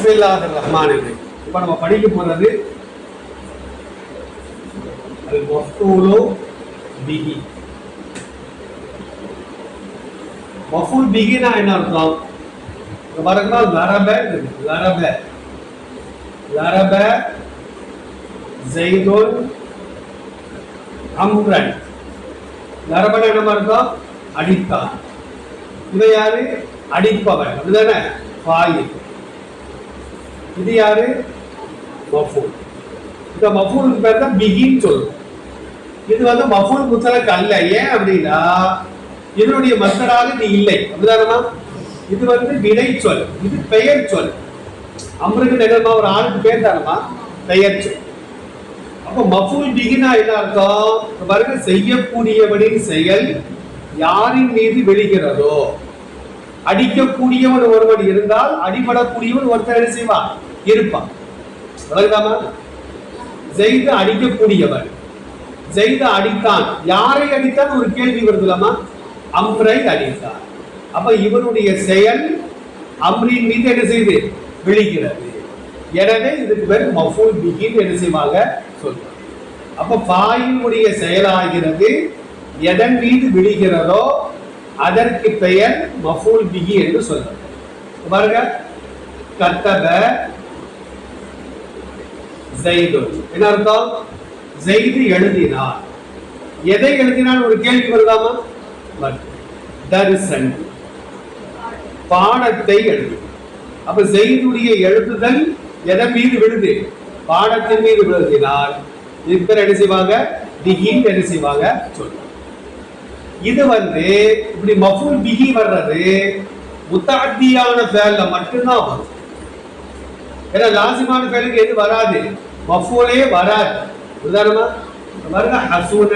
பிஸ்மில்லாஹ் ரஹ்மான் இப்போ நம்ம படிக்க போறது அல் மஃபூலு பிஹி மஃபூல் பிஹினா என்ன அர்த்தம் இங்க பாருங்க லரப இருக்கு. லரப லரப ஜெய்துன் அம்ரன் லரபன என்ன அர்த்தம் அடித்தான் இவன் யாரு அடிப்பவன் அப்படிதானே ஃபாயில் இது யாரு? மஃபூல். இந்த மஃபூலுக்கு பேர் தான் பிகின்னு சொல்லுவோம் இது வந்து மஃபூல் முத்தலக் அல்ல. ஏன் அப்படின்னா இதனுடைய மஸ்தராக இது இல்லை. அப்படிதானமா இது வந்து வினை சொல். இது பெயர் சொல். அமருக்கு நிகழ்மா ஒரு ஆளுக்கு பேர் தானமா பெயர் சொல். அப்போ மஃபூல் பிகினா என்ன அர்த்தம்? பாருங்க செய்யக்கூடியவனின் செயல் யாரின் மீது வெளிகிறதோ அடிக்கக்கூடியவன் ஒருவன் இருந்தால் அடிபடக்கூடியவன் ஒருத்தர் என்ன செய்வான்? இருப்பான். விளங்குதாமா? ஜெய்து அடிக்கக்கூடியவன். ஜெய்து அடித்தான். யாரை அடித்தான்? ஒரு கேள்வி வருதுலாமா அம்ரை அடித்தான். அப்ப இவனுடைய செயல் அம்ரின் மீது என்ன செய்து விழிக்கிறது எனவே இதுக்கு பேர் மஃபூல் பிகின் என்ன செய்வாங்க? சொல்றாங்க அப்ப பாயினுடைய செயலாகிறது எதன் மீது விழுகிறதோ அதற்கு பெயர் மஃபூல் பிகி என்று சொல்றாங்க பாருங்க. கத்தப ஜெய்து என்ன அர்த்தம்? ஜெய்து எழுதினார். எதை எழுதினால் ஒரு கேள்வி வருதாமா? தரிசன். பாடத்தை எழுது. அப்ப ஜெய்துடைய எழுதுதல் எதன் மீது விழுது? பாடத்தின் மீது விழுதினால். இப்ப என்ன செய்வாங்க? திகின்னு என்ன செய்வாங்க? சொல்லுவாங்க இது வந்து இப்படி மஃபூல் பிகி வர்றது முத்தாத்தியான ஃபேல்ல மட்டும்தான் வரும். ஏன்னா லாசிமான ஃபேலுக்கு எது வராது? மஃபூலே வராது. உதாரணமா வருங்க ஹசூன.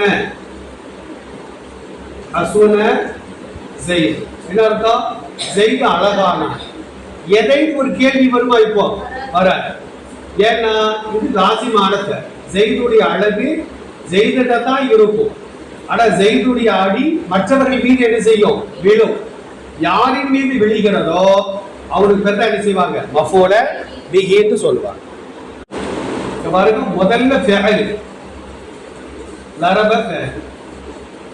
ஹசூன ஜெயித் என்ன அர்த்தம்? ஜெயித் அழகான. எதை ஒரு கேள்வி வருமா இப்போ? வராது. ஏன்னா இது லாசிமான ஃபேல். ஜெயிதுடைய அழகு ஜெயிதிட்ட தான் இருக்கும். ஆனா ஜெயினுடைய அடி மற்றவர்கள் மீது என்ன செய்யும்? விழும். யாரின் மீது விழுகிறதோ அவனுக்கு பெருந்தா என்ன செய்வாங்க? மஃபோல பிகின்னு சொல்லுவாங்க. பாருங்க முதல்ல ஃபெயல் லரப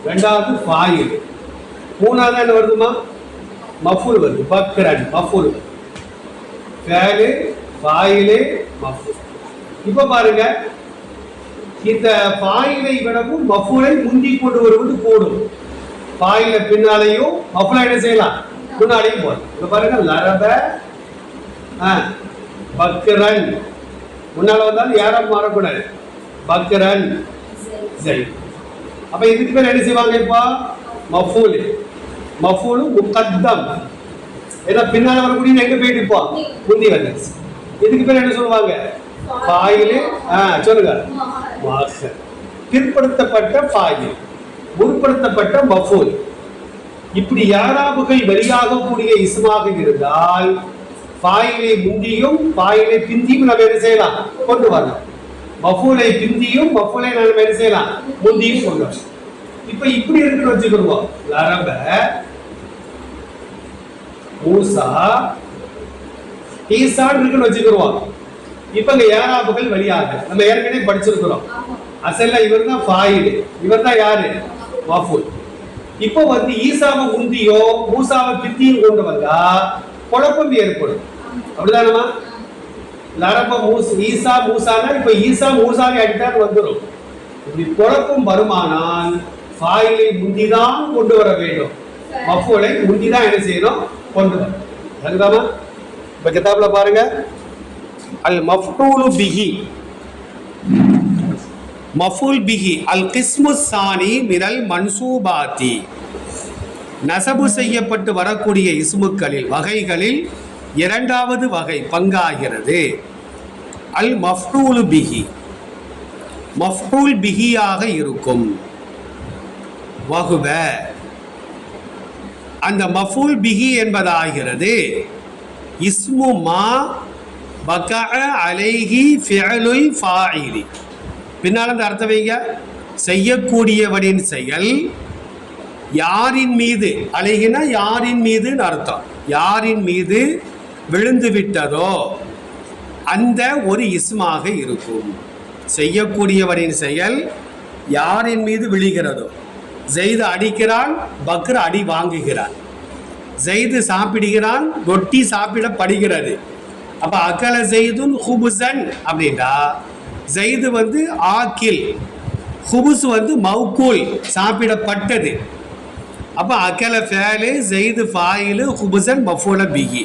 ரெண்டாவது ஃபாயில் மூணாவது என்ன வருதுமா மஃபூல் வருது. பக்ரன் மஃபூல் ஃபேலு ஃபாயிலு மஃபூல். இப்போ பாருங்க இந்த ஃபாயிலை விடவும் மஃபூலை முந்தி கொண்டு வருவது கூடும் ஃபாயில பின்னாலையும் மஃபூலை என்ன செய்யலாம்? முன்னாடியும் போதும் இப்போ பாருங்க லரப பக்ரன். முன்னால வந்தாலும் யாரும் மாறக்கூடாது. பக்ரன். சரி. அப்ப இதுக்கு பேர் என்ன செய்வாங்க இப்போ? மஃபூல். மஃபூலு முகத்தம். ஏன்னா பின்னால வரக்கூடிய எங்க போயிட்டு இப்போ? முந்தி வந்துருச்சு. இதுக்கு பேர் என்ன சொல்லுவாங்க? ஃபாயிலு ஆ சொல்லுங்க. மாசர் பிற்படுத்தப்பட்ட ஃபாயில் முற்படுத்தப்பட்ட மஃபூல் இப்படி யாராபுகள் வெளியாகக்கூடிய இஸ்மாக இருந்தால் ஃபாயிலை முந்தியும் ஃபாயிலை பிந்தியும் நம்ம என்ன செய்யலாம். கொண்டு வரலாம். மஃபூலை பிந்தியும் மஃபூலை நம்ம என்ன செய்யலாம். முந்தியும் கொண்டு வரலாம். இப்ப இப்படி இருக்குன்னு வச்சுக்கிடுவோம் லரப மூசா ஈசான் இருக்குன்னு வச்சுக்கிடுவோம் இப்ப இங்க ஏராபுகள் வெளியாக நம்ம ஏற்கனவே படிச்சிருக்கிறோம். அசல்ல இவர் தான் ஃபாயிடு இவர் தான் யாரு? மஃபூல். இப்போ வந்து ஈசாவை உந்தியோ மூசாவை பித்தியும் கொண்டு வந்தா குழப்பம் ஏற்படும். அப்படிதானமா லரப மூஸ் ஈசா மூசானா? இப்போ ஈசா மூசாவை அடித்தால் வந்துடும் இப்படி குழப்பம் வருமானால் ஃபாயிலை முந்திதான் கொண்டு வர வேண்டும். மஃபூலை முந்திதான் என்ன செய்யணும்? கொண்டு வரும் அதுதானா இப்போ கிதாப்ல பாருங்க. அல் மஃபூலு பிஹி. மஃபூல் பிஹி அல் கிஸ்மு சானி மினல் மன்சூபாத்தி. நசபு செய்யப்பட்டு வரக்கூடிய இஸ்முக்களில் வகைகளில் இரண்டாவது வகை பங்காகிறது. அல் மஃபூலு பிஹி. மஃபூல் பிஹியாக இருக்கும். வகுவ. அந்த மஃபூல் பிஹி என்பதாகிறது. இஸ்மு மா பக அலைஹி ஃபியலுல் ஃபாயிலி பின்னால் அந்த அர்த்தம் வைங்க செய்யக்கூடியவனின் செயல் யாரின் மீது? அழகினா யாரின் மீதுன்னு அர்த்தம். யாரின் மீது விழுந்து விட்டதோ அந்த ஒரு இஸ்மாக இருக்கும். செய்யக்கூடியவரின் செயல் யாரின் மீது விழுகிறதோ? ஜெய்து அடிக்கிறான் பக்ர் அடி வாங்குகிறான். ஜெய்து சாப்பிடுகிறான் ரொட்டி சாப்பிடப்படுகிறது. அப்போ அகல ஜெய்துன் ஹுபுசன் அப்படின்னா ஜெயிது வந்து ஆக்கில் ஹுபுஸ் வந்து மவுக்கூல் சாப்பிடப்பட்டது. அப்போ அக்கல ஃபேலு ஜெயிது ஃபாயிலு ஹுபுசன் மஃபூல பிகி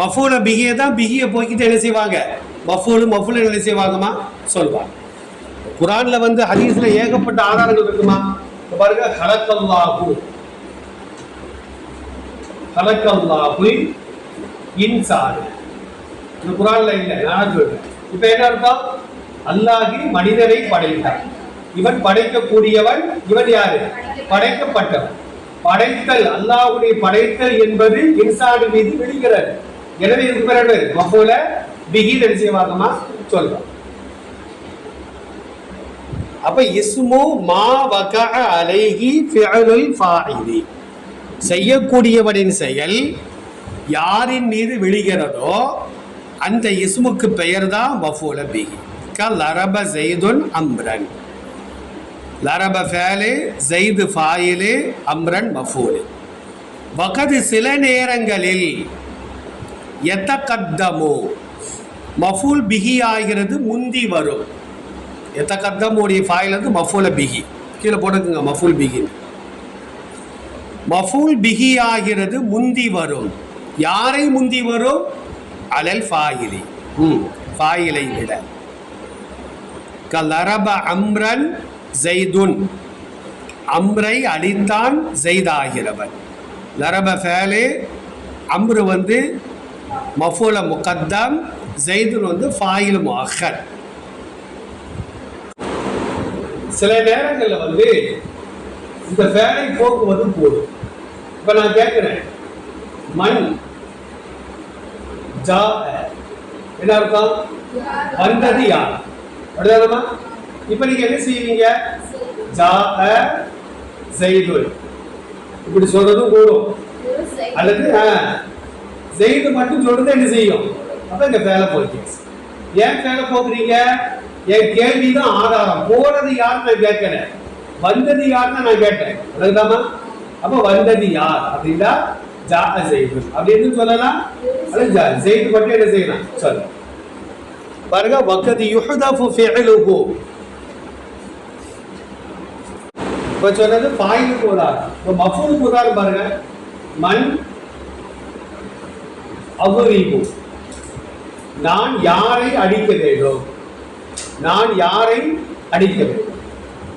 மஃபூல பிகியை தான் பிகியை போய்க்கிட்டு என்ன செய்வாங்க? மஃபூலு மஃபூலு என்ன செய்வாங்கம்மா? சொல்வாங்க. குரானில் வந்து ஹதீஸில் ஏகப்பட்ட ஆதாரங்கள் இருக்குமா? பாருங்க ஹலக்கல்லாஹு. ஹலக்கல்லாஹு இன்சான். இந்த குரானில் இல்லை நான் சொல்கிறேன் இப்போ என்ன அர்த்தம்? அல்லாஹி மனிதரை படைத்தான் இவன் படைக்கக்கூடியவன் இவன் யாரு? படைக்கப்பட்டவன். படைத்தல் அல்லாஹுடைய படைத்தல் என்பது இன்சாடு மீது விழுகிறது. எனவே இதுக்கு பிறகு மகோல பிகி நிச்சயமாகமா சொல்றோம். அப்ப இஸ்மு மா வக அலைஹி ஃபிஅலுல் ஃபாயிலி செய்யக்கூடியவனின் செயல் யாரின் மீது விழுகிறதோ அந்த இஸ்முக்கு பெயர் தான் மஃபூல பிஹி. க லரப ஜெய்துன் அம்ரன் லரப ஃபேலு ஜெய்து ஃபாயிலு அம்ரன் மஃபூலு வகது சில நேரங்களில் எத்தகத்தமு மஃபூல் பிகி ஆகிறது முந்தி வரும். எத்தகத்தமுடைய ஃபாயில் வந்து மஃபூல பிகி கீழே போட்டுக்குங்க மஃபூல் பிஹின்னு மஃபூல் பிகி ஆகிறது முந்தி வரும். யாரை முந்தி வரும்? அலல் ஃபாயிலி ம் ஃபாயிலை விட. கலரப அம்ரன் ஜெய்துன். அம்ரை அடித்தான் ஜெய்தாகிறவன். லரப ஃபேலே அம்ரு வந்து மஃபூல முகத்தம் ஜெய்துன் வந்து ஃபாயில் முஅக்கர். சில நேரங்களில் வந்து இந்த ஃபேனை போக்குவது போதும். இப்போ நான் கேட்குறேன் மண் ஜா என்ன அர்த்தம்? வந்தது யார் அடுத்ததுமா? இப்போ நீங்க என்ன செய்வீங்க? ஜா ஜெய்துல் இப்படி சொல்றதும் கூடும். அல்லது ஜெய்து மட்டும் சொல்றது என்ன செய்யும்? அப்போ இந்த வேலை போகிறீங்க ஏன் வேலை போக்குறீங்க? என் கேள்விதான் ஆதாரம். போனது யாருன்னு நான் கேட்கல. வந்தது யாருன்னு நான் கேட்டேன். அதுதாமா அப்ப வந்தது யார்? அப்படின்னா ஜா செய்து அப்படின்னு சொல்லலாம்? அது ஜா மட்டும் என்ன செய்யலாம்? சொல்லு. பாருங்க வக்கதி யுஹதஃபு ஃபிஅலுஹு இப்போ சொன்னது ஃபாயிலுக்கு உதாரணம் இப்போ மஃபூலுக்கு உதாரணம் பாருங்க. மண் அகுரீபு நான் யாரை அடிக்க வேண்டும்? நான் யாரை அடிக்க வேண்டும்?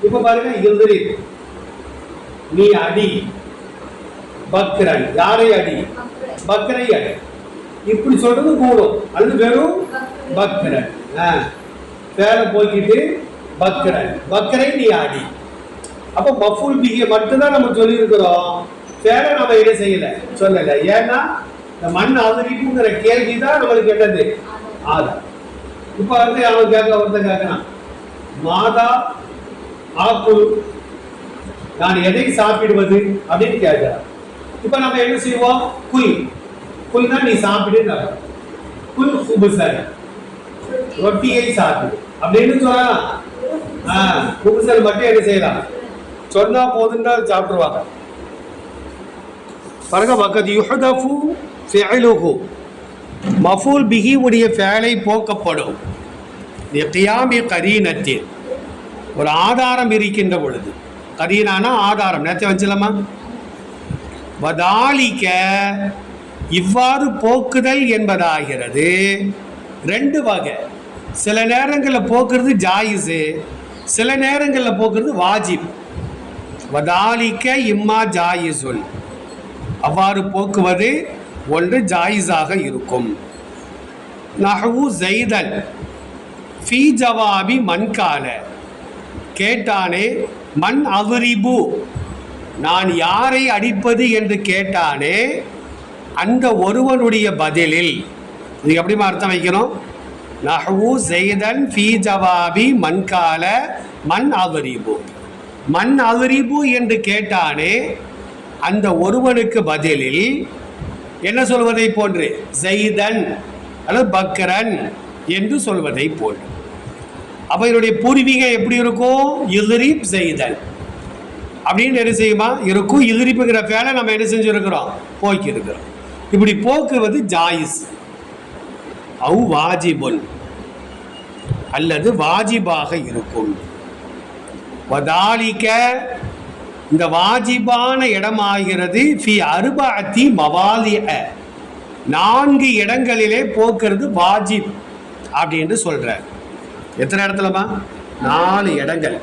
இப்ப பாருங்க எதிரி நீ அடி. பக்ரன். யாரை அடி? பக்ரை அடி. இப்படி சொல்றது கூடும். அல்லது வெறும் பக்ரன். ஆ. போக்கிட்டு போய்க்கிட்டு பக்ரன். பக்ரை நீ அடி அப்போ மஃபுல் பிகிய மட்டும்தான் நம்ம சொல்லியிருக்கிறோம். வேற நம்ம என்ன செய்யலை? சொல்லலை. ஏன்னா இந்த மண் அவதரிக்குங்கிற கேள்வி தான் நம்மளுக்கு என்னது? ஆதார் இப்போ வந்து அவன் கேட்க ஒருத்தன் கேட்கறான். மாதா ஆக்குல் நான் எதை சாப்பிடுவது? அப்படின்னு கேட்கிறான் இப்போ நம்ம என்ன செய்வோம்? குல் குல்னா நீ சாப்பிடுன்னு அர்த்தம். குல் குபுசன் ரொட்டியை சாப்பிடு அப்படின்னு சொல்லலாம் ஆ, குபுசல் மட்டும் என்ன செய்யலாம்? சொன்னா போதுன்னா சாப்பிட்டுருவாங்க. பாருங்க வகத் யுஹதஃபு ஃபிஅலுஹு மஃபூல் பிஹி உடைய ஃபேலை போக்கப்படும். கியாமி கரீனத்தில். ஒரு ஆதாரம் இருக்கின்ற பொழுது. கரீனானா ஆதாரம். நேற்று வச்சலாமா வதாலிக்க இவ்வாறு போக்குதல் என்பதாகிறது. ரெண்டு வகை. சில நேரங்களில் போக்குறது ஜாயிஸு சில நேரங்களில் போக்குறது வாஜிப். வதாலிக்க இம்மா ஜாயிசுல் அவ்வாறு போக்குவது ஒன்று ஜாயிஸாக இருக்கும். நஹவு ஜெய்தல் ஃபி ஜவாபி மண்கால கேட்டானே மண் அவரிபு நான் யாரை அடிப்பது? என்று கேட்டானே அந்த ஒருவனுடைய பதிலில் இதுக்கு எப்படிமா அர்த்தம் வைக்கணும்? நஹவு ஜெய்தன் ஃபி ஜவாபி மண்கால மண் அவரிபு. மண் அவரிபு என்று கேட்டானே அந்த ஒருவனுக்கு பதிலில் என்ன சொல்வதை போன்று? ஜெய்தன் அல்லது பக்ரன் என்று சொல்வதை போன்று. அப்போ இதனுடைய பூர்வீகம் எப்படி இருக்கும்? இலிரிப் செய்தல் அப்படின்னு என்ன செய்யுமா? இருக்கும். இலிரிப்புங்கிற பேலை நம்ம என்ன செஞ்சுருக்கிறோம்? போக்கி இருக்கிறோம் இப்படி போக்குவது ஜாயிஸ். அவு வாஜிபுல் அல்லது வாஜிபாக இருக்கும். வதாலிக்க இந்த வாஜிபான இடமாகிறது ஃபி அருபாத்தி மவாலிய நான்கு இடங்களிலே போக்குறது வாஜிப் அப்படின்னு சொல்கிறார் எத்தனை இடத்துலமா நாலு இடங்கள்.